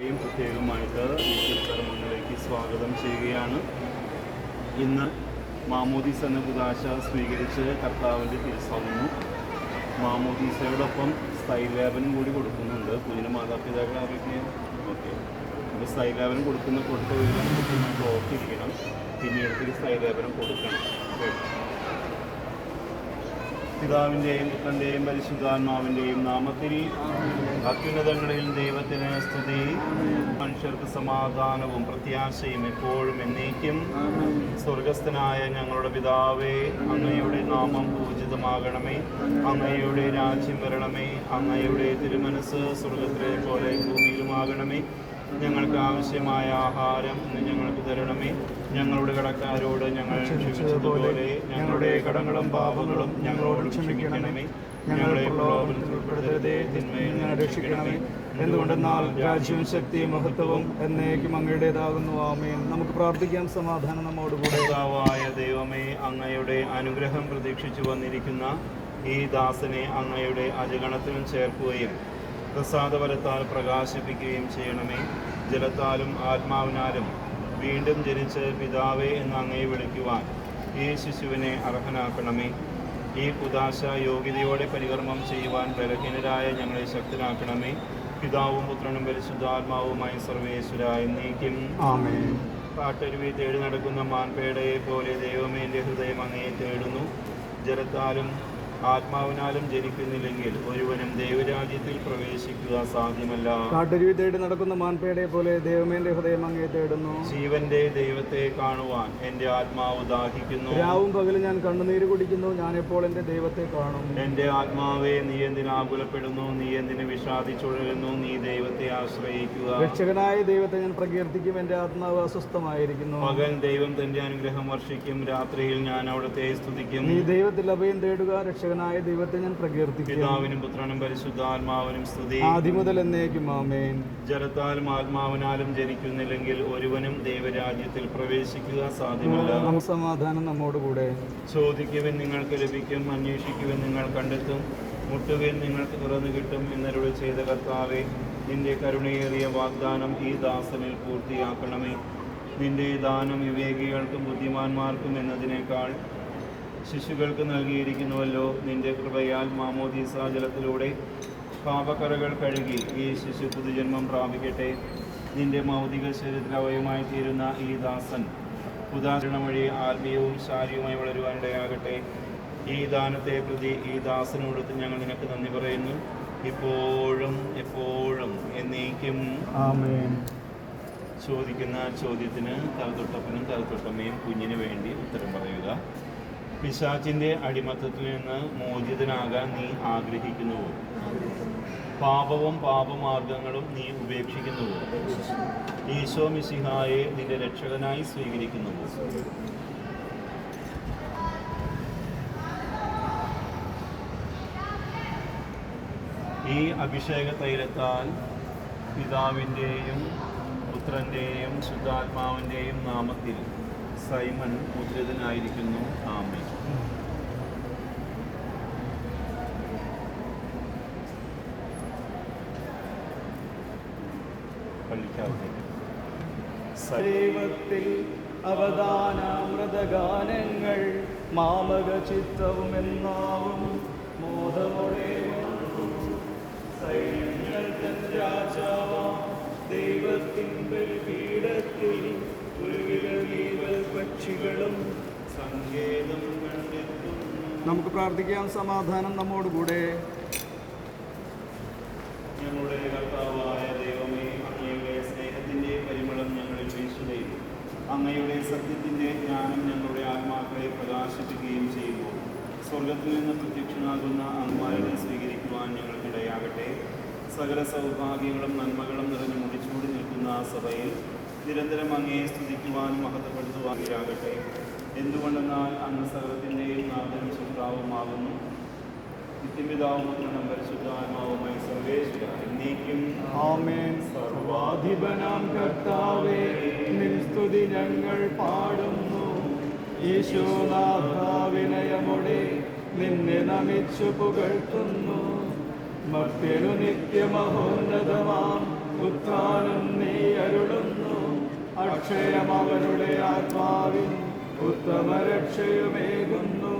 പ്രത്യേകമായിട്ട് തിരുക്കർമ്മങ്ങളിലേക്ക് സ്വാഗതം ചെയ്യുകയാണ്. ഇന്ന് മാമോദീസ് എന്ന കുദാശ സ്വീകരിച്ച് കർത്താവിന്റെ തിരുസവുന്നു മാമോദീസയോടൊപ്പം സ്ഥൈലേപനം കൂടി കൊടുക്കുന്നുണ്ട്. കുഞ്ഞിന് മാതാപിതാക്കൾ അറിയിക്കുക ഓക്കെ. അപ്പോൾ സ്ഥൈലേപനം കൊടുക്കുന്ന കൊടുത്ത ഒരു ഓർത്തിരിക്കണം പിന്നീട് സ്ഥൈലേപനം കൊടുക്കണം. പിതാവിന്റെയും പുത്രന്റെയും പരിശുദ്ധാത്മാവിന്റെയും നാമത്തിൽ അത്യുന്നതങ്ങളിൽ ദൈവത്തിന് സ്തുതി. മനുഷ്യർക്ക് സമാധാനവും പ്രത്യാശയും എപ്പോഴും എന്നേക്കും. സ്വർഗസ്ഥനായ ഞങ്ങളുടെ പിതാവേ അങ്ങയുടെ നാമം പൂജിതമാകണമേ. അങ്ങയുടെ രാജ്യം വരണമേ. അങ്ങയുടെ തിരുമനസ് സ്വർഗത്തിലെ പോലെ ഭൂമിയിലുമാകണമേ. ഞങ്ങൾക്ക് ആവശ്യമായ ആഹാരം ഇന്ന് ഞങ്ങൾക്ക് തരണമേ. ഞങ്ങളുടെ കടക്കാരോട് ഞങ്ങൾ ക്ഷമിച്ചതുപോലെ ഞങ്ങളുടെ കടങ്ങളും പാപങ്ങളും ഞങ്ങളോട് ക്ഷമിക്കണമേ. ഞങ്ങളെ ഉൾപ്പെടുത്തരുതേ രക്ഷിക്കണമേ. എന്തുകൊണ്ടെന്നാൽ രാജ്യവും ശക്തിയും മഹത്വവും എന്നേക്കും അങ്ങയുടേതാകുന്നു. ആമേൻ. നമുക്ക് പ്രാർത്ഥിക്കാം. സമാധാനം നമ്മോടുകൂടെ കർത്താവായ ദൈവമേ അങ്ങയുടെ അനുഗ്രഹം പ്രതീക്ഷിച്ചു വന്നിരിക്കുന്ന ഈ ദാസനെ അങ്ങയുടെ അജഗണത്തിലും ചേർക്കുകയും പ്രസാദപരത്താൽ പ്രകാശിപ്പിക്കുകയും ചെയ്യണമേ. ജലത്താലും ആത്മാവിനാലും വീണ്ടും ജനിച്ച് പിതാവേ എന്ന് അങ്ങയെ വിളിക്കുവാൻ ഈ ശിശുവിനെ അർഹനാക്കണമേ. ഈ കുദാശ യോഗ്യതയോടെ പരികർമ്മം ചെയ്യുവാൻ ബലഹീനരായ ഞങ്ങളെ ശക്തനാക്കണമേ. പിതാവും പുത്രനും പരിശുദ്ധാത്മാവുമായി സർവേശ്വരായി നീക്കും ആമേൻ. കാട്ടരുവി തേടി നടക്കുന്ന മാൻപേടയെ പോലെ ദൈവമേ എന്റെ ഹൃദയം അങ്ങയെ തേടുന്നു. ജലത്താലും ആത്മാവിനാലും ജനിക്കുന്നില്ലെങ്കിൽ ഒരുവനും ദൈവരാജ്യത്തിൽ പ്രവേശിക്കുക സാധ്യമല്ല. കാട്ടരുവി തേടി നടക്കുന്ന മാൻപേടയെ പോലെ ദൈവമേന്റെ ഹൃദയം അങ്ങേ തേടുന്നു. ജീവന്റെ ദൈവത്തെ കാണുവാൻ എന്റെ ആത്മാവ് ദാഹിക്കുന്നു. രാവും പകലും ഞാൻ കണ്ണുനീര് കുടിക്കുന്നു ഞാൻ എപ്പോൾ എന്റെ ദൈവത്തെ കാണും. എന്റെ ആത്മാവെ നീ എന്തിന് ആകുലപ്പെടുന്നു? നീ എന്തിന് വിഷാദിച്ചുഴലുന്നു നീ ദൈവത്തെ ആശ്രയിക്കുക. രക്ഷകനായ ദൈവത്തെ ഞാൻ പ്രകീർത്തിക്കും എന്റെ ആത്മാവ് അസ്വസ്ഥമായിരിക്കുന്നു. പകൽ ദൈവം തന്റെ അനുഗ്രഹം വർഷിക്കും രാത്രിയിൽ ഞാൻ അവിടുത്തെ സ്തുതിക്കും. നീ ദൈവത്തിൽ അഭയം തേടുക രക്ഷകനായ ദൈവത്തെ ഞാൻ പ്രകീർത്തിക്കുന്നു പുത്രനും പരിശുദ്ധാത്മാവിനും സ്തുതി. ആദ്യം മുതൽ എന്നേക്കും ആമേൻ. ജലത്താലും ആത്മാവിനാലും ജനിക്കുന്നില്ലെങ്കിൽ ഒരുവനും ദൈവരാജ്യത്തിൽ പ്രവേശിക്കുക സാധ്യമല്ല. നമുക്ക് സമാധാനം നമ്മോടുകൂടെ ചോദിക്കുവൻ നിങ്ങൾക്ക് ലഭിക്കും അന്വേഷിക്കുവൻ നിങ്ങൾ കണ്ടെത്തും മുട്ടുവിൻ നിങ്ങൾക്ക് തുറന്നു കിട്ടും എന്നരുളി ചെയ്ത കർത്താവെ നിന്റെ കരുണയേറിയ വാഗ്ദാനം ഈ ദാസനിൽ പൂർത്തിയാക്കണമേ. നിന്റെ ദാനം വിവേകികൾക്കും ബുദ്ധിമാന്മാർക്കും എന്നതിനേക്കാൾ ശിശുക്കൾക്ക് നൽകിയിരിക്കുന്നുവല്ലോ. നിന്റെ കൃപയാൽ മാമോദീസ ജലത്തിലൂടെ പാപക്കറകൾ കഴുകി ഈ ശിശു പുതുജന്മം പ്രാപിക്കട്ടെ. നിന്റെ മൗതിക ശരീരത്തിൽ തീരുന്ന ഈ ദാസൻ ഉദാഹരണം വഴി ആത്മീയവും ശാരീരവുമായി വളരുവാൻ ഇടയാകട്ടെ ഈ ദാനത്തെ പ്രതി ഈ ദാസനോടത്ത് ഞങ്ങൾ നിനക്ക് നന്ദി പറയുന്നു. ഇപ്പോഴും എപ്പോഴും എന്നേക്കും. ചോദിക്കുന്ന ചോദ്യത്തിന് തലതൊട്ടപ്പനും തലതൊട്ടമ്മയും കുഞ്ഞിന് വേണ്ടി ഉത്തരം പറയുക. പിശാചിന്റെ അടിമത്തത്തിൽ നിന്ന് മോചിതനാകാൻ നീ ആഗ്രഹിക്കുന്നുവോ? പാപവും പാപമാർഗങ്ങളും നീ ഉപേക്ഷിക്കുന്നുവോ? ഈശോ മിസിഹായെ നിന്റെ രക്ഷകനായി സ്വീകരിക്കുന്നുവോ? ഈ അഭിഷേക തൈലത്താൽ പിതാവിന്റെയും പുത്രന്റെയും ശുദ്ധാത്മാവിന്റെയും നാമത്തിൽ സൈമൺ മുദ്രിതനായിരിക്കുന്നു ആമേ പള്ളിക്കകത്തേക്ക് സൈ- ദൈവത്തിൽ അവദാനാമൃതഗാനങ്ങൾ മാമക ചിത്തവും എന്നാവും മോദമോടെ സൈന്യങ്ങൾ തൻ രാജാവാം ദൈവത്തിൻ ബലിപീഠത്തിൽ നമുക്ക് പ്രാർത്ഥിക്കാം സമാധാനം നമ്മോടുകൂടെ. ഞങ്ങളുടെ കർത്താവായ ദൈവമേ അങ്ങയുടെ സ്നേഹത്തിന്റെ പരിമളം ഞങ്ങളിൽ വീശുകയും അങ്ങയുടെ സത്യത്തിന്റെ ജ്ഞാനം ഞങ്ങളുടെ ആത്മാക്കളെ പ്രകാശിപ്പിക്കുകയും ചെയ്യുമ്പോൾ സ്വർഗത്തിൽ നിന്ന് പ്രത്യക്ഷനാകുന്ന അമ്മാരനെ സ്വീകരിക്കുവാൻ ഞങ്ങൾക്കിടയാകട്ടെ. സകല സൗഭാഗ്യങ്ങളും നന്മകളും നിറഞ്ഞു മുടിച്ചൂടി നിൽക്കുന്ന ആ സഭയിൽ നിരന്തരം അങ്ങയെ സ്തുതിക്കുവാനും മഹത്വപ്പെടുത്തുവാനിരാകട്ടെ എന്തുകൊണ്ടെന്നാൽ അങ്ങ് സർവത്തിന്റെയും നാഥനും ശുദ്ധാവുമാകുന്നു നിത്യപിതാവും പുത്രനും പരിശുദ്ധാത്മാവുമായി സർവേശ്വര ആമേൻ. ഞങ്ങൾ പാടുന്നു. ഈശോനാഥാവിനയമുടെ നിന്നെ നമിച്ചു പുകഴ്ത്തുന്നു. മർത്യനു നിത്യമഹോന്നതമാം ഉത്ഥാനം അക്ഷയം അവരുടെ ആത്മാവിൻ ഉത്തമ രക്ഷയുമേകുന്നു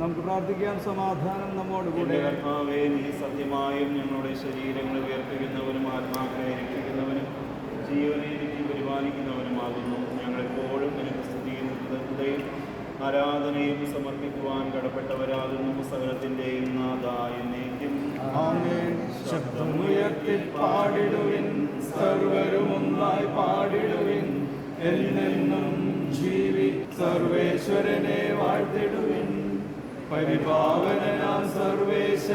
നമുക്ക് പ്രാർത്ഥിക്കാം സമാധാനം നമ്മോട് കൂടെ. ആത്മാവേ നീ സത്യമായും ഞങ്ങളുടെ ശരീരങ്ങൾ ഉയർപ്പിക്കുന്നവനും ആത്മാക്കളെ രക്ഷിക്കുന്നവനും ജീവനെ നീതി പരിപാലിക്കുന്നവനുമാകുന്നു. ഞങ്ങളെപ്പോഴും നിനക്ക് സ്തുതിയും കൃതജ്ഞതയും ആരാധനയും സമർപ്പിക്കുവാൻ കടപ്പെട്ടവരാകുന്നു. സകലത്തിന്റെയും നാഥായ ആമേൻ ശബ്ദമുയർത്തി പാടിടുവിൻ സർവരും ഒന്നായി പാടിടുവിൻ. എന്നെന്നും ജീവി സർവേശ്വരനെ വാഴ്ത്തിടുവിൻ. പരിപാവനാം സർവേശ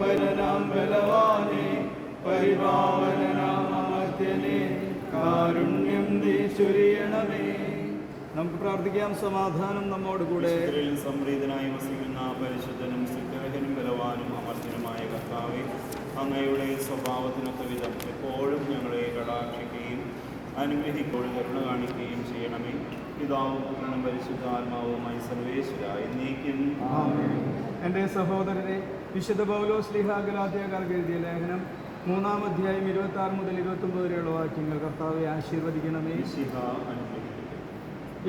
പരനാം ബലവാനെ. പരിപാവനാം അമർത്യനെ കാരുണ്യം നീ ചൊരിയണമേ. നമുക്ക് പ്രാർത്ഥിക്കാം സമാധാനം നമ്മോടുകൂടെ. വിശുദ്ധരിൽ സംപ്രീതനായി വസിക്കുന്ന പരിശുദ്ധനും സിദ്ധനും ബലവാനും കർത്താവെ അങ്ങയുടെ സ്വഭാവത്തിനൊക്കെ വിധം എപ്പോഴും ഞങ്ങളെ കടാക്ഷിക്കുകയും അനുഗ്രഹിക്കോട് കരുണ കാണിക്കുകയും ചെയ്യണമേ. പിതാവും പുത്രനും പരിശുദ്ധാത്മാവുമായി സർവേശ്വര എന്നേക്കും. എന്റെ സഹോദരനെ വിശുദ്ധ പൗലോസ് ലിഹാഗലാധ്യാകാർക്ക് എഴുതിയ ലേഖനം മൂന്നാം അധ്യായം ഇരുപത്തി ആറ് മുതൽ ഇരുപത്തി ഒമ്പത് വരെയുള്ള വാക്യങ്ങൾ കർത്താവെ ആശീർവദിക്കണമേ.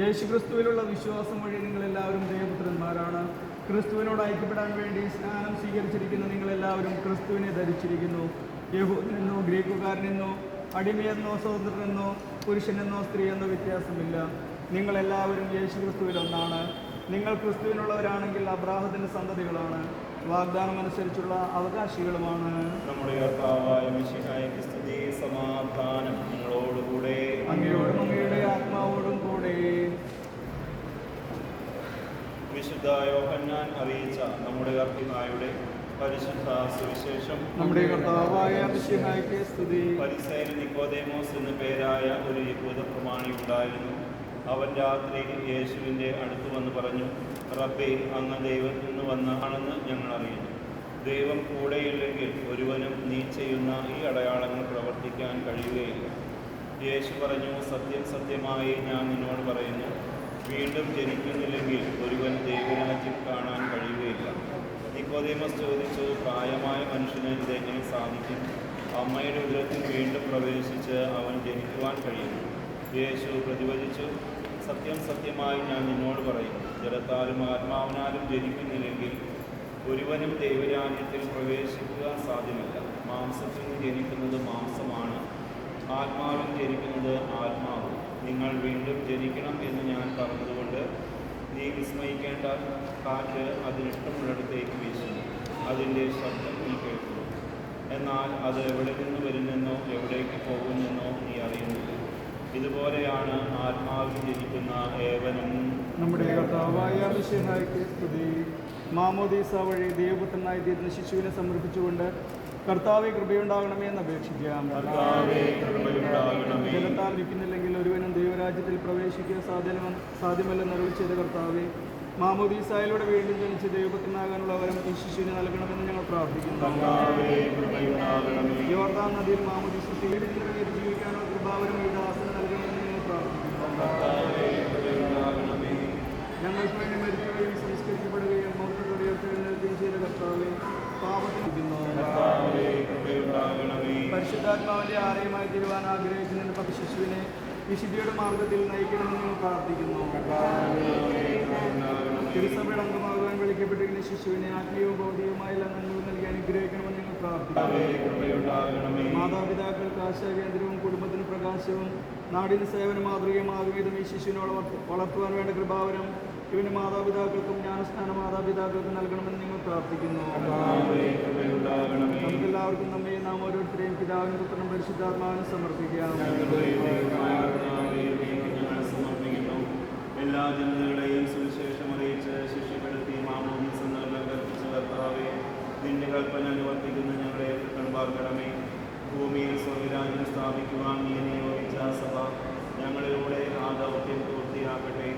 യേശുക്രിസ്തുവിലുള്ള വിശ്വാസം വഴി നിങ്ങളെല്ലാവരും ദൈവപുത്രന്മാരാണ്. ക്രിസ്തുവിനോട് ഐക്യപ്പെടാൻ വേണ്ടി സ്നാനം സ്വീകരിച്ചിരിക്കുന്ന നിങ്ങളെല്ലാവരും ക്രിസ്തുവിനെ ധരിച്ചിരിക്കുന്നു. യഹൂദനെന്നോ ഗ്രീക്കുകാരനെന്നോ അടിമയെന്നോ സ്വതന്ത്രനെന്നോ പുരുഷനെന്നോ സ്ത്രീ എന്നോ വ്യത്യാസമില്ല. നിങ്ങളെല്ലാവരും യേശു ക്രിസ്തുവിൽ ഒന്നാണ്. നിങ്ങൾ ക്രിസ്തുവിനുള്ളവരാണെങ്കിൽ അബ്രാഹത്തിന്റെ സന്തതികളാണ്. വാഗ്ദാനം അനുസരിച്ചുള്ള അവകാശികളുമാണ്. നമ്മുടെ കർത്താവായ സമാധാനം നിങ്ങളോടുകൂടെ. അങ്ങയോടും അങ്ങയുടെ ആത്മാവോടും കൂടെ വിശുദ്ധ യോഹന്നാൻ അറിയിച്ച നമ്മുടെ കർത്തിനായുടെ പരിശുദ്ധ സുവിശേഷം നമ്മുടെ കർത്താവായ സ്തുതി. പരിസയിൽ നിക്കോദേമോസ് എന്ന പേരായ ഒരു യഹൂദ പ്രമാണി ഉണ്ടായിരുന്നു. അവൻ രാത്രി യേശുവിന്റെ അടുത്ത് വന്ന് പറഞ്ഞു റബ്ബെ അങ്ങ് ദൈവത്തിൽ നിന്ന് വന്നാണെന്ന് ഞങ്ങൾ അറിയുന്നു. ദൈവം കൂടെയില്ലെങ്കിൽ ഒരുവനും നീ ചെയ്യുന്ന ഈ അടയാളങ്ങൾ പ്രവർത്തിക്കാൻ കഴിയുകയില്ല. യേശു പറഞ്ഞു സത്യം സത്യമായി ഞാൻ നിന്നോട് പറയുന്നു വീണ്ടും ജനിക്കുന്നില്ലെങ്കിൽ ഒരുവൻ ദൈവരാജ്യം കാണാൻ കഴിയുകയില്ല. നിക്കോദേമസ് ചോദിച്ചു പ്രായമായ മനുഷ്യന് ഇതെങ്ങനെ സാധിക്കും? അമ്മയുടെ ഉദരത്തിൽ വീണ്ടും പ്രവേശിച്ച് അവൻ ജനിക്കുവാൻ കഴിയും യേശു പ്രതിവചിച്ചു സത്യം സത്യമായി ഞാൻ നിന്നോട് പറയും ജലത്താലും ആത്മാവിനാലും ജനിക്കുന്നില്ലെങ്കിൽ ഒരുവനും ദൈവരാജ്യത്തിൽ പ്രവേശിക്കുക സാധ്യമല്ല. മാംസത്തിൽ ജനിക്കുന്നത് മാംസമാണ്. ആത്മാവിൽ ജനിക്കുന്നത് ആത്മാവ്. നിങ്ങൾ വീണ്ടും ജനിക്കണം എന്ന് ഞാൻ പറഞ്ഞതുകൊണ്ട് നീ വിസ്മയിക്കേണ്ട കാറ്റ് അതിനിഷ്ടമുള്ളിടത്തേക്ക് വീശുന്നു. അതിന്റെ ശബ്ദം നീ കേൾക്കുന്നു. എന്നാൽ അത് എവിടെ നിന്ന് വരുന്നെന്നോ എവിടേക്ക് പോകുന്നെന്നോ നീ അറിയുന്നില്ല. ഇതുപോലെയാണ് ആത്മാവ് ജനിക്കുന്ന ഏവനും. നമ്മുടെ കർത്താവായ സ്തുതി. മാമോദീസ വഴി ദൈവപുത്രനായി തീരുന്ന ശിശുവിനെ സമർപ്പിച്ചുകൊണ്ട് കർത്താവെ കൃപയുണ്ടാകണമേ എന്ന് അപേക്ഷിക്കാം. ജലത്താൽ വിൽക്കുന്നില്ലെങ്കിൽ ഒരുവനും ദൈവരാജ്യത്തിൽ പ്രവേശിക്കുക സാധ്യമ സാധ്യമല്ലെന്ന് അരുളി ചെയ്ത കർത്താവെ മാമോദീസായിലൂടെ വീണ്ടും ജനിച്ച് ദൈവപുത്രനാകാനുള്ള വരം ഈ ശിശുവിന് നൽകണമെന്ന് ഞങ്ങൾ പ്രാർത്ഥിക്കുന്നു. യോർദാൻ നദിയിൽ മാമോദീസ് ജീവിക്കാനുള്ള കൃപാവരം ഈ ദാസന് നൽകണമെന്ന് ഞങ്ങൾ പ്രാർത്ഥിക്കുന്നു. ഞങ്ങൾക്ക് വേണ്ടി മരിക്കുകയും സംസ്കരിക്കപ്പെടുകയും മൗത്തത്തോടെ ഉയർത്തെഴുന്നേൽക്കുകയും ചെയ്ത കർത്താവെ പാപത്തിരിക്കുന്നു. പരിശുദ്ധാത്മാവിന്റെ ആലയമായി തീരുവാൻ ആഗ്രഹിക്കുന്ന പതി ശിശുവിനെ വിശുദ്ധിയുടെ മാർഗത്തിൽ നയിക്കണമെന്ന് ഞങ്ങൾ പ്രാർത്ഥിക്കുന്നു. തിരുസഭയുടെ അംഗമാകാൻ വിളിക്കപ്പെട്ടിരിക്കുന്ന ശിശുവിനെ ആത്മീയവും ഭൗതികവുമായ എല്ലാ നൽകി അനുഗ്രഹിക്കണമെന്ന് ഞങ്ങൾ പ്രാർത്ഥിക്കുന്നു. മാതാപിതാക്കൾക്ക് ആശാകേന്ദ്രവും കുടുംബത്തിന് പ്രകാശവും നാടിന് സേവന മാതൃകയുമാകും വിധം ഈ ശിശുവിനോട് വളർത്തുവാൻ വേണ്ട കൃപാവരം. ഇവന് മാതാപിതാക്കൾക്കും ജ്ഞാനസ്നാന മാതാപിതാക്കൾക്കും നൽകണമെന്ന് ഞങ്ങൾ പ്രാർത്ഥിക്കുന്നു. നമുക്കെല്ലാവർക്കും നമ്മെ നാം ഓരോരുത്തരെയും പിതാവിനും പുത്രനും പരിശുദ്ധാത്മാവിനും സമർപ്പിക്കാം. എല്ലാ ജനതകളെയും സുവിശേഷം അറിയിച്ച് ശിക്ഷപ്പെടുത്തി മാമോദീസ നൽകാൻ കൽപ്പിച്ച കർത്താവെ നിന്റെ കൽപ്പന അനുവർത്തിക്കുന്ന ഞങ്ങളെ കൺപാർക്കണമേ. ഭൂമിയിൽ സ്വർഗരാജ്യം സ്ഥാപിക്കുവാൻ നീ നിയോഗിച്ച സഭ ഞങ്ങളിലൂടെ ആ ദൗത്യം പൂർത്തിയാക്കട്ടെ.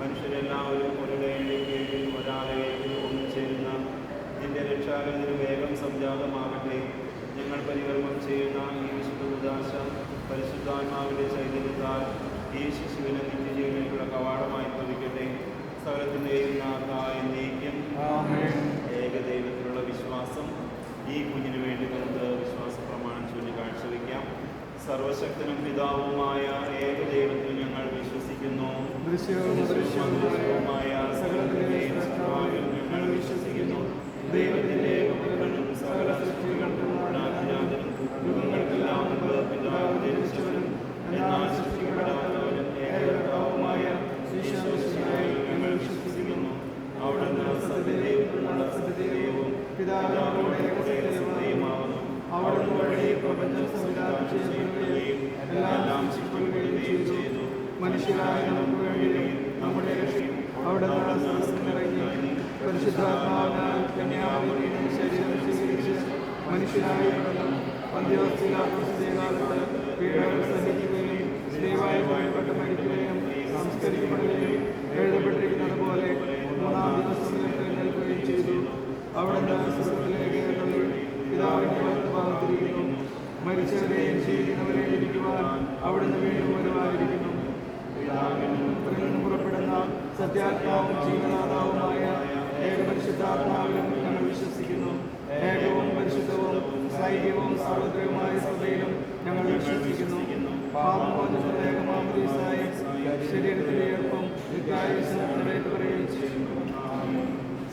മനുഷ്യരെല്ലാവരും ഒരുടെ കീഴിൽ ഒരാളെ ഒന്നുചേരുന്ന നിന്റെ രക്ഷാകരത്തിന് വേഗം സംജാതമാകട്ടെ. ഞങ്ങൾ പരികർമ്മം ചെയ്യുന്ന ഈ വിശുദ്ധ ഉദാശ പരിശുദ്ധാത്മാവിന്റെ ചൈതന്യത്താൽ ഈ ശിശുവിനെ നിത്യജീവനിലേക്കുള്ള കവാടമായി ഭവിക്കട്ടെ സകലത്തിന്റെയും നാഥായ നീക്കം ഏകദൈവത്തിലുള്ള വിശ്വാസം. ഈ കുഞ്ഞിന് വേണ്ടി നമുക്ക് വിശ്വാസ പ്രമാണം ചൊല്ലി കാഴ്ചവെക്കാം. സർവശക്തനും പിതാവുമായ ഏകദൈവത്തിൽ ഞങ്ങൾ വിശ്വസിക്കുന്നു. ദൃശ്യവും അദൃശ്യവുമായ ഞങ്ങൾ വിശ്വസിക്കുന്നു ദൈവത്തിന്റെ സകല സൃഷ്ടികൾക്കും പരിശുദ്ധാത്മാവിനാൽ കന്യാമറിയുടെ ശരീരം സ്വീകരിച്ച് മനുഷ്യനായി പിറന്നു പന്തിയോസിലാത്ത കാലത്ത് പീഡകൾ സഹിക്കുകയും സ്ത്രീവായി വാഴ്പെട്ട് മരിക്കുകയും പോലെ മൂന്നാം ദിവസം എഴുന്നേൽക്കുകയും ചെയ്തു അവിടുന്ന് സ്വർഗത്തിലേക്ക് തള്ളി പിതാവിന്റെ വലത്തുഭാഗത്തിരിക്കുന്നു മരിച്ചവരെയും ജീവിക്കുന്നവരെയും ഇരിക്കുവാൻ അവിടുന്ന് വീണ്ടും നിന്നും പുറപ്പെടുന്ന സത്യാത്മാവും ജീവനാഥാവുമായ വിശ്വസിക്കുന്നു. ഏകവും പരിശുദ്ധവും വിശ്വസിക്കുന്നു. ശരീരത്തിലെ ചെയ്യുന്നു.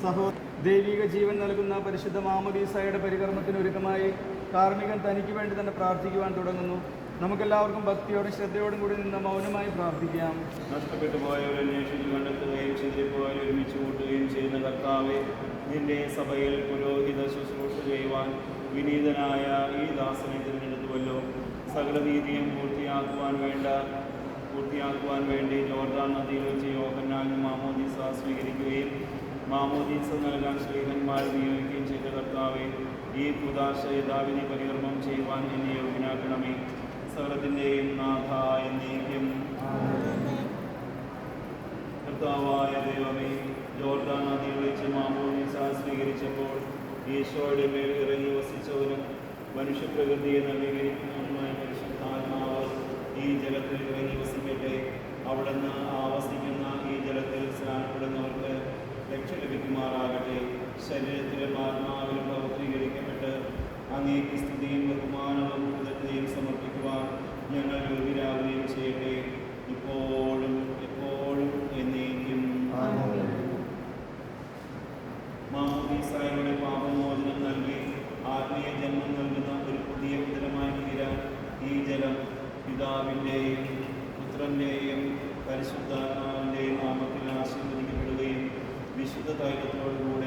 സഹോ ദൈവിക ജീവൻ നൽകുന്ന പരിശുദ്ധ മാമദീസായുടെ പരികർമ്മത്തിന് ഒരുക്കമായി കാർമികൻ തനിക്ക് വേണ്ടി തന്നെ പ്രാർത്ഥിക്കുവാൻ തുടങ്ങുന്നു. നമുക്കെല്ലാവർക്കും ഭക്തിയോടും ശ്രദ്ധയോടും കൂടി നിന്ന് മൗനമായി പ്രാർത്ഥിക്കാം. നഷ്ടപ്പെട്ടു പോയവരെ അന്വേഷിച്ച് കണ്ടെത്തുകയും ചിന്തിപ്പോയവരെ ഒരുമിച്ച് കൂട്ടുകയും ചെയ്യുന്ന കർത്താവെ നിന്റെ സഭയിൽ പുരോഹിത ശുശ്രൂഷ ചെയ്യുവാൻ വിനീതനായ ഈ ദാസനെ തിരഞ്ഞെടുത്തുവല്ലോ. സകല നീതിയും പൂർത്തിയാക്കുവാൻ വേണ്ട പൂർത്തിയാക്കുവാൻ വേണ്ടി ജോർദാൻ നദിയിൽ വെച്ച് യോഹന്നാൻ മാമോദീസ സ്വീകരിക്കുകയും മാമോദീസ നൽകാൻ ശ്രീഹന്മാർ നിയോഗിക്കുകയും ചെയ്ത കർത്താവെ ഈ പുതാശ യഥാവിധി പരികർമ്മം ചെയ്യുവാൻ എന്നെ യോഗ്യനാക്കണമേ. സകലത്തിന്റെയും നാഥായ എന്നേക്കും. കർത്താവായ ദൈവമേ ജോർദാൻ നദിയിൽ വെച്ച് മാമോനിസ സ്വീകരിച്ചപ്പോൾ ഈശോയുടെ മേൽ ഇറങ്ങി വസിച്ചവനും മനുഷ്യപ്രകൃതിയെ നവീകരിക്കുന്നവനുമായ പരിശുദ്ധാത്മാവ് ഈ ജലത്തിൽ ഇറങ്ങി വസിക്കട്ടെ. അവിടുന്ന് ആവസിക്കുന്ന ഈ ജലത്തിൽ സ്നാനപ്പെടുന്നവർക്ക് രക്ഷ ലഭിക്കുമാറാകട്ടെ. ശരീരത്തിലും ആത്മാവിലും പ്രവർത്തീകരിക്കപ്പെട്ട് അങ്ങേക്ക് സ്തുതിയും ബഹുമാനവും കൃതജ്ഞതയും സമർപ്പിക്കുവാൻ ഞങ്ങൾ യോഗ്യരാകുകയും ചെയ്യട്ടെ. ഇപ്പോഴും എപ്പോഴും എന്നേക്കും. മാമോദീസായുടെ പാപമോചനം നൽകി ആത്മീയ ജന്മം നൽകുന്ന ഒരു പുതിയ ഉദരമായി തീരാൻ ഈ ജലം പിതാവിന്റെയും പുത്രന്റെയും പരിശുദ്ധാത്മാവിന്റെയും നാമത്തിൽ ആശീർവദിക്കപ്പെടുകയും വിശുദ്ധ തൈലത്തോടുകൂടെ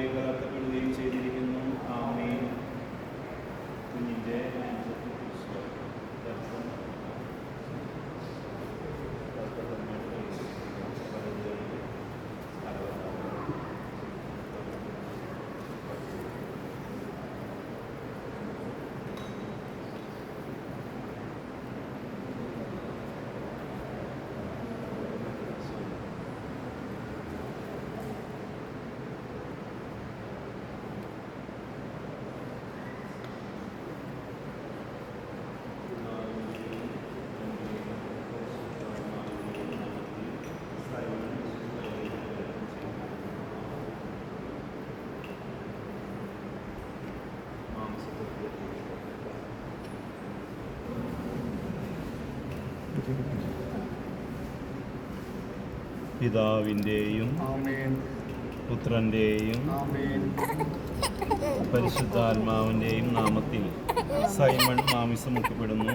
പിതാവിന്റെയും പുത്രന്റെയും പരിശുദ്ധാത്മാവിന്റെയും നാമത്തിൽ സൈമൺ മാമിസം മുക്കപ്പെടുന്നു.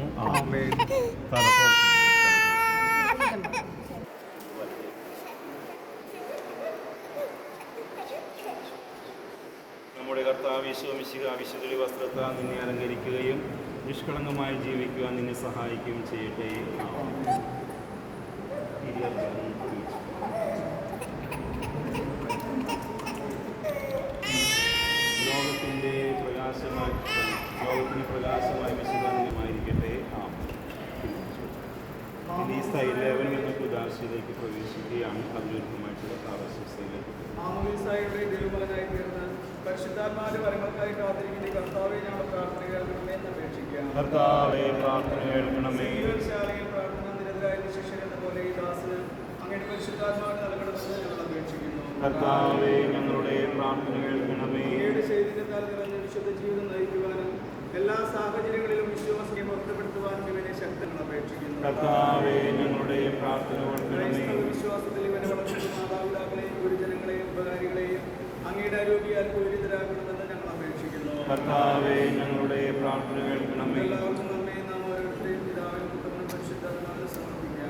നമ്മുടെ കർത്താവ് വിശ്വമിശിക വിശുദ്ധി വസ്ത്രത്താൽ നിന്നെ അലങ്കരിക്കുകയും നിഷ്കളങ്കമായി ജീവിക്കുവാൻ നിന്നെ സഹായിക്കുകയും ചെയ്യട്ടെ. ലോകത്തിന്റെ പ്രകാശമായി ലോകത്തിന് പ്രകാശമായി വിശദാനമായിരിക്കട്ടെ ആ ഇനി സ്ഥൈര്യവൻ എന്ന ഉദാശയിലേക്ക് പ്രവേശിക്കുകയാണ്. അതിലൊരുക്കമായിട്ടുള്ള മാമോദീസായുടെ ദൈവമകനായി പരിശുദ്ധാത്മാവിന്റെ വരങ്ങൾക്കായി കാത്തിരിക്കുന്ന കർത്താവെ ഞങ്ങളുടെ പ്രാർത്ഥന കേൾക്കണമേ എന്ന് അപേക്ഷിക്കാം. കർത്താവെ പ്രാർത്ഥന കേൾക്കണമേ. ശാലയിൽ പ്രാർത്ഥന നിരതരായ ശിഷ്യരെന്ന പോലെ ഈ ദാസന് അങ്ങയുടെ പരിശുദ്ധാത്മാവിനെ നൽകണമെന്ന് ഞങ്ങൾ അപേക്ഷിക്കുന്നു. കർത്താവെ ഞങ്ങളുടെ പ്രാർത്ഥന കേൾക്കണമേ. അങ്ങയുടെ ശരീരത്താൽ നിറഞ്ഞ വിശുദ്ധ ജീവിതം നയിക്കുവാനും എല്ലാ സാഹചര്യങ്ങളിലും വിശ്വാസിയെ പുറത്തുപെടുത്തുവാനും ഇവനെ ശക്തങ്ങൾ അപേക്ഷിക്കുന്നു. കർത്താവേ ഞങ്ങളുടെ പ്രാർത്ഥന കൊടുക്കണമേ ക്രൈസ്തവ വിശ്വാസത്തിൽ ഇവനെ വളർത്തുന്ന മാതാപിതാക്കളെയും ഗുരുജനങ്ങളെയും ഉപകാരികളെയും അങ്ങയുടെ ആരോഗ്യാൽ പൂരിതരാക്കണമെന്ന് ഞങ്ങൾ അപേക്ഷിക്കുന്നു കർത്താവേ ഞങ്ങളുടെ പ്രാർത്ഥന കേൾക്കണമേ.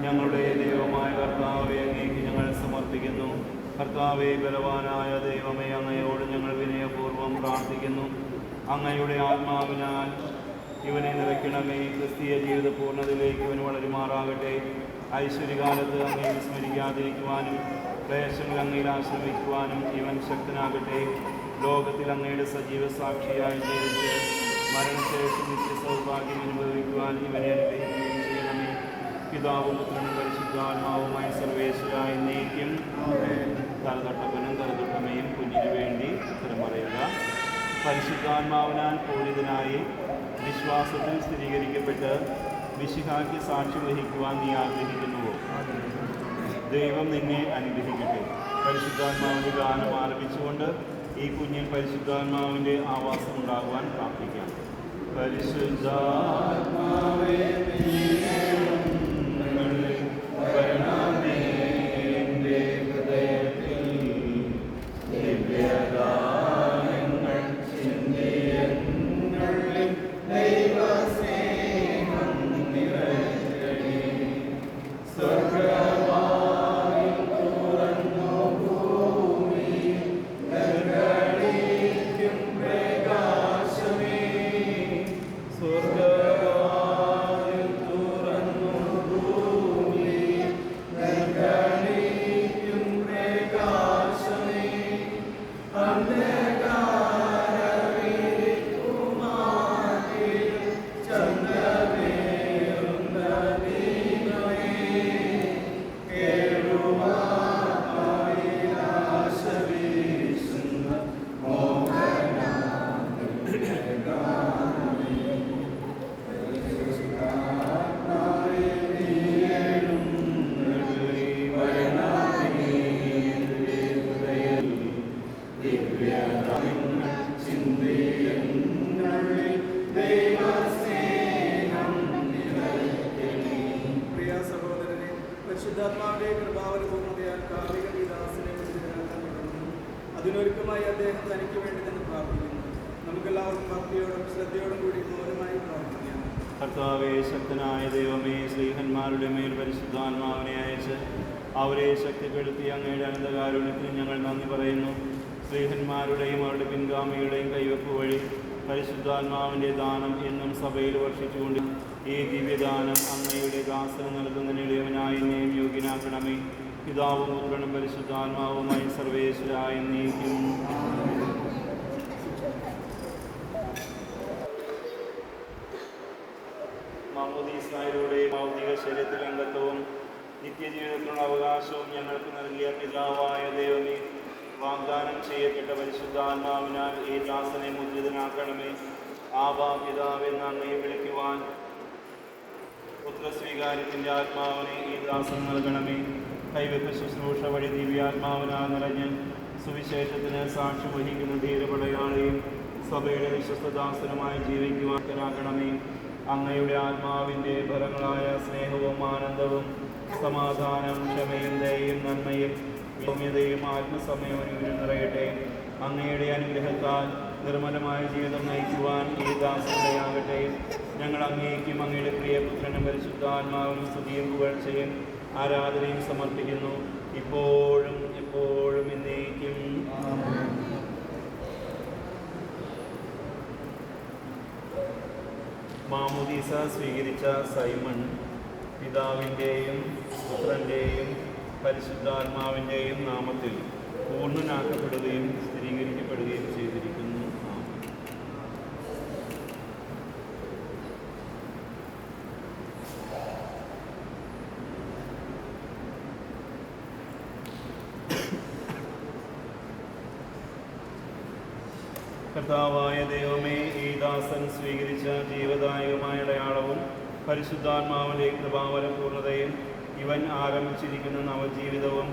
ഞങ്ങളുടെ ദൈവമായ കർത്താവെ അങ്ങേക്ക് ഞങ്ങൾ സമർപ്പിക്കുന്നു. കർത്താവെ ബലവാനായ ദൈവമേ അങ്ങയോട് ഞങ്ങൾ വിനയപൂർവം പ്രാർത്ഥിക്കുന്നു. അങ്ങയുടെ ആത്മാവിനാൽ ഇവനെ നിറയ്ക്കണമേ. ക്രിസ്തീയ ജീവിത പൂർണതയിലേക്ക് ഇവന് വളരുമാറാകട്ടെ. ഐശ്വര്യകാലത്ത് അങ്ങയെ വിസ്മരിക്കാതിരിക്കുവാനും ക്ലേശങ്ങൾ അങ്ങയിൽ ആശ്രമിക്കുവാനും ഇവൻ ശക്തനാകട്ടെ. ലോകത്തിൽ അങ്ങയുടെ സജീവ സാക്ഷിയായി ജീവിച്ച് മരണശേഷം നിത്യ സൗഭാഗ്യം അനുഭവിക്കുവാൻ ഇവനെ അനുഗ്രഹിക്കുകയും ചെയ്യണമേ. പിതാവും പുത്രനും പരിശുദ്ധാത്മാവുമായ സർവേശ്വരായി നീക്കും തലതൊട്ടപ്പനും തലതട്ടമ്മയും കുഞ്ഞിനു വേണ്ടി ഉത്തരം പറയുക. പരിശുദ്ധാത്മാവിനാൽ പൂരിതനായി വിശ്വാസത്തിൽ സ്ഥിരീകരിക്കപ്പെട്ട് വിശുഹാക്കി സാക്ഷ്യം വഹിക്കുവാൻ നീ ആഗ്രഹിക്കുന്നുവോ? ദൈവം നിന്നെ അനുഗ്രഹിക്കട്ടെ. പരിശുദ്ധാത്മാവിന്റെ ഗാനം ആലപിച്ചുകൊണ്ട് ഈ കുഞ്ഞിൽ പരിശുദ്ധാത്മാവിന്റെ ആവാസം ഉണ്ടാകുവാൻ പ്രാർത്ഥിക്കാം. പരിശുദ്ധാത്മാവേ പരിശുദ്ധാത്മാവിന്റെ കൃപാവര പൂർണതയാൽ കാർമിക വിലാസിനെ അതിനൊരുക്കമായി അദ്ദേഹം തനിക്ക് വേണ്ടി തന്നെ പ്രാർത്ഥിക്കുന്നു. നമുക്കെല്ലാവർക്കും ഭക്തിയോടും ശ്രദ്ധയോടും കൂടി മൗനമായി പ്രാർത്ഥിക്കാം. കർത്താവെ ശക്തനായ ദൈവമേ ശ്രീഹന്മാരുടെ മേൽ പരിശുദ്ധാത്മാവിനെ അയച്ച് അവരെ ശക്തിപ്പെടുത്തി അങ്ങയുടെ അനന്തകാരുണ്യത്തിന് ഞങ്ങൾ നന്ദി പറയുന്നു. ശ്രീഹന്മാരുടെയും അവരുടെ പിൻഗാമികളുടെയും കൈവപ്പ് വഴി പരിശുദ്ധാത്മാവിന്റെ ദാനം എന്നും സഭയിൽ വർഷിച്ചുകൊണ്ട് ഈ ദിവ്യദാനം അങ്ങയുടെ ദാസന് നൽകുന്നതിന് ഇളയവനായി എന്നെയും യോഗ്യനാക്കണമേ. പിതാവും പുത്രനും പരിശുദ്ധാത്മാവുമായി സർവേശ്വരായി നീക്കും മാമോദീസായിലൂടെ ഭൗതിക ശരീരത്തിൽ അംഗത്വവും നിത്യജീവിതത്തിനുള്ള അവകാശവും ഞങ്ങൾക്ക് നൽകിയ പിതാവായ ദൈവമേ വാഗ്ദാനം ചെയ്യപ്പെട്ട പരിശുദ്ധാത്മാവിനാൽ ഈ ദാസനെ മുദ്രിതനാക്കണമേ. ആവാ പിതാവെന്ന് അങ്ങയെ വിളിക്കുവാൻ പുത്രസ്വീകാര്യത്തിന്റെ ആത്മാവിനെ ഈ ദാസൻ നൽകണമേ. കൈവെപ്പ് ശുശ്രൂഷ വഴി ദിവ്യാത്മാവിനാ നിറഞ്ഞ് സുവിശേഷത്തിന് സാക്ഷി വഹിക്കുന്ന ധീരപടയാളെയും സഭയുടെ വിശ്വസ്തദാസനുമായി ജീവിക്കുവാനാക്കണമേ. അങ്ങയുടെ ആത്മാവിന്റെ ഫലങ്ങളായ സ്നേഹവും ആനന്ദവും സമാധാനം ക്ഷമയും ദയയും നന്മയും സൗമ്യതയും ആത്മസമയവും നിറയട്ടെ. അങ്ങയുടെ അനുഗ്രഹത്താൽ നിർമ്മലമായ ജീവിതം നയിക്കുവാൻ ഈ ദാസയാകട്ടെ ഞങ്ങൾ അങ്ങേക്കും അങ്ങയുടെ പ്രിയപുത്രനും പരിശുദ്ധാത്മാവിനും സ്തുതിയും പുകഴ്ചയും ആരാധനയും സമർപ്പിക്കുന്നു. ഇപ്പോഴും എപ്പോഴും എന്നേക്കും. മാമുദീസ സ്വീകരിച്ച സൈമൺ പിതാവിന്റെയും പുത്രന്റെയും പരിശുദ്ധാത്മാവിന്റെയും നാമത്തിൽ പൂർണനാക്കപ്പെടുകയും സ്ഥിരീകരിക്കപ്പെടുകയും ചെയ്തിരിക്കുന്നു ആമേൻ. കർത്താവായ ദൈവമേ ഈ ദാസൻ സ്വീകരിച്ച ജീവദായകമായ അടയാളവും പരിശുദ്ധാത്മാവിന്റെ കൃപാവര പൂർണതയും ഇവൻ ആരംഭിച്ചിരിക്കുന്ന നവജീവിതവും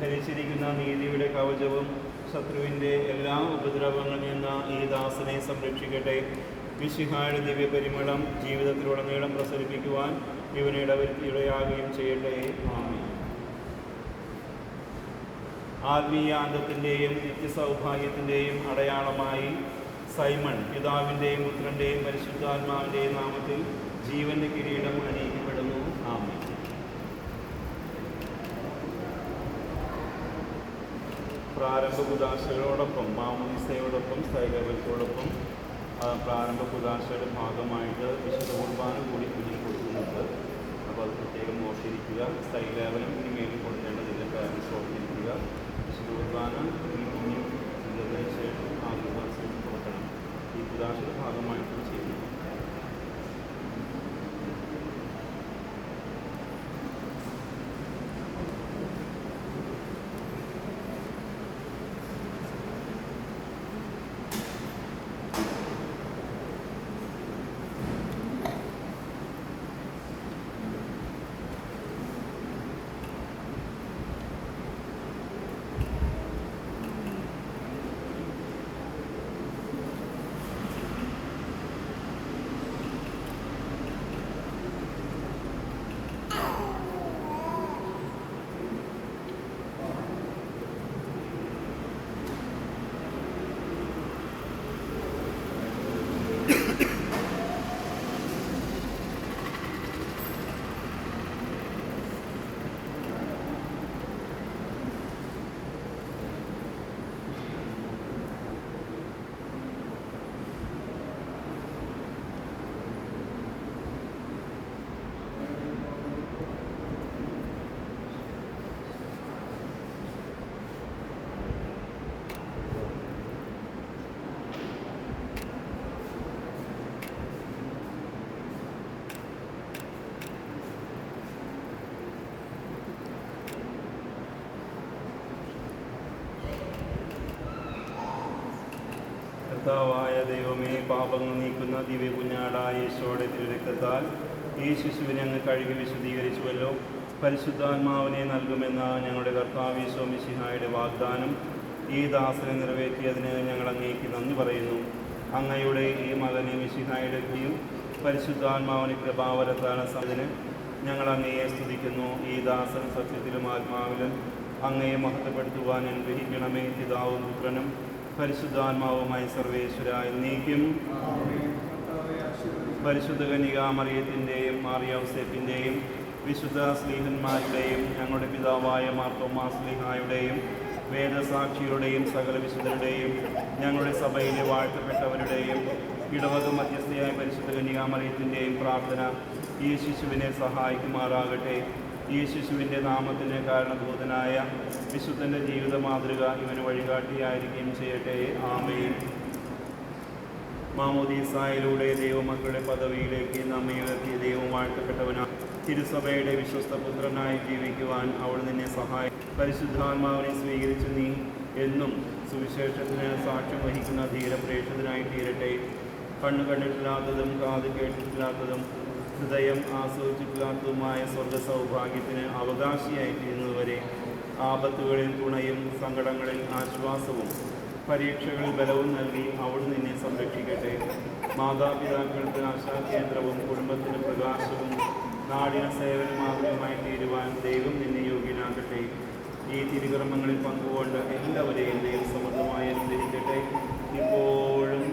ധരിച്ചിരിക്കുന്ന നീതിയുടെ കവചവും ശത്രുവിന്റെ എല്ലാ ഉപദ്രവങ്ങളിൽ നിന്ന് ഈ ദാസനെ സംരക്ഷിക്കട്ടെ. വിശിഹായുടെ ദിവ്യ പരിമളം ജീവിതത്തിലുടനീളം പ്രസരിപ്പിക്കുവാൻ ഇവനെ ഇടവരുത്തിയിടയാകുകയും ചെയ്യട്ടെ. ആമി ആത്മീയാന്തത്തിന്റെയും നിത്യസൗഭാഗ്യത്തിന്റെയും അടയാളമായി സൈമൺ പിതാവിന്റെയും പുത്രന്റെയും പരിശുദ്ധാത്മാവിന്റെയും നാമത്തിൽ ജീവന്റെ കിരീടം അണിയിക്കപ്പെടുന്നു. ആമേൻ. പ്രാരംഭ കുദാശകളോടൊപ്പം മാമോദിസയോടൊപ്പം സ്ഥൈകവൽക്കോടൊപ്പം ആ, പ്രാരംഭ കുദാശയുടെ ഭാഗമായിട്ട് വിശുദ്ധ കുർബാന കൂടി കുഞ്ഞിന് കൊടുക്കുന്നുണ്ട്. അപ്പോൾ അത് പ്രത്യേകം ഓർത്തിരിക്കുക സ്ഥൈലേവനം ഇനി മേലിൽ കൊടുക്കേണ്ടതില്ല പാരൻസ് ഓർത്തിരിക്കുക. വിശുദ്ധ കുർബാന ഈ കുഞ്ഞും ഇന്നതിന് ശേഷം ആ കുദാശയിൽ കൊടുക്കണം ഈ കുദാശയുടെ ഭാഗമായിട്ട് ചെയ്യുന്നു കർത്താവായ ദൈവമേ പാപങ്ങൾ നീക്കുന്ന ദിവ്യ കുഞ്ഞാടായ യേശോയുടെ തിരുരക്തത്താൽ ഈ ശിശുവിനെ അങ്ങ് കഴുകി വിശദീകരിച്ചുവല്ലോ പരിശുദ്ധാത്മാവിനെ നൽകുമെന്ന ഞങ്ങളുടെ കർത്താവ് യേശോമിശിഹായുടെ വാഗ്ദാനം ഈ ദാസനെ നിറവേറ്റിയതിന് ഞങ്ങൾ അങ്ങേക്ക് നന്ദി പറയുന്നു. അങ്ങയുടെ ഈ മകനെ മിശിഹായുടെ കീഴും പരിശുദ്ധാത്മാവിന് പ്രഭാവരത്താണ് സതിന് ഞങ്ങൾ അങ്ങയെ സ്തുതിക്കുന്നു. ഈ ദാസൻ സത്യത്തിലും ആത്മാവിലും അങ്ങയെ മഹത്വപ്പെടുത്തുവാൻ അനുഗ്രഹിക്കണമേ. പിതാവും പുത്രനും പരിശുദ്ധാത്മാവുമായി സർവേശ്വര എന്നേക്കും. പരിശുദ്ധ കനികാമറിയത്തിന്റെയും മാറിയൗസേപ്പിന്റെയും വിശുദ്ധ സ്ലീഹന്മാരുടെയും ഞങ്ങളുടെ പിതാവായ മാർത്തോമാ സ്ലീഹായുടെയും വേദസാക്ഷിയുടെയും സകല വിശുദ്ധരുടെയും ഞങ്ങളുടെ സഭയിലെ വാഴ്ത്തപ്പെട്ടവരുടെയും ഇടവക മധ്യസ്ഥയായ പരിശുദ്ധ കന്യാമറിയത്തിന്റെയും പ്രാർത്ഥന ഈ ശിശുവിനെ സഹായിക്കുമാറാകട്ടെ. ഈ ശിശുവിന്റെ നാമത്തിന് കാരണഭൂതനായ വിശുദ്ധന്റെ ജീവിത മാതൃക ഇവന് വഴികാട്ടിയായിരിക്കുകയും ചെയ്യട്ടെ. ആമേൻ. മാമോദീസായിലൂടെ ദൈവമക്കളുടെ പദവിയിലേക്ക് നമ്മെ ഉയർത്തിയ ദൈവം വാഴ്ത്തപ്പെട്ടവനാണ്. തിരുസഭയുടെ വിശ്വസ്ത പുത്രനായി ജീവിക്കുവാൻ അവൾ നിന്നെ സഹായി. പരിശുദ്ധാത്മാവിനെ സ്വീകരിച്ച് നീ എന്നും സുവിശേഷത്തിന് സാക്ഷ്യം വഹിക്കുന്ന ധീരപ്രേക്ഷതനായി തീരട്ടെ. കണ്ണു കണ്ടിട്ടില്ലാത്തതും കാത് കേട്ടിട്ടില്ലാത്തതും ഹൃദയം ആസ്വദിച്ചിട്ടില്ലാത്തതുമായ സ്വർഗ സൗഭാഗ്യത്തിന് അവകാശിയായി തീരുന്നതുവരെ ആപത്തുകളിൽ തുണയും സങ്കടങ്ങളിൽ ആശ്വാസവും പരീക്ഷകളിൽ ബലവും നൽകി അവിടെ നിന്നെ സംരക്ഷിക്കട്ടെ. മാതാപിതാക്കൾക്ക് ആശാകേന്ദ്രവും കുടുംബത്തിന് പ്രകാശവും നാടിന സേവന മാതൃകമായി തീരുവാൻ ദൈവം നിന്നെ യോഗ്യനാകട്ടെ ഈ തിരുകർമ്മങ്ങളിൽ പങ്കുകൊണ്ട് എല്ലാവരെയും ദൈവം സമൃദ്ധമായി അനുഗ്രഹിക്കട്ടെ. ഇപ്പോഴും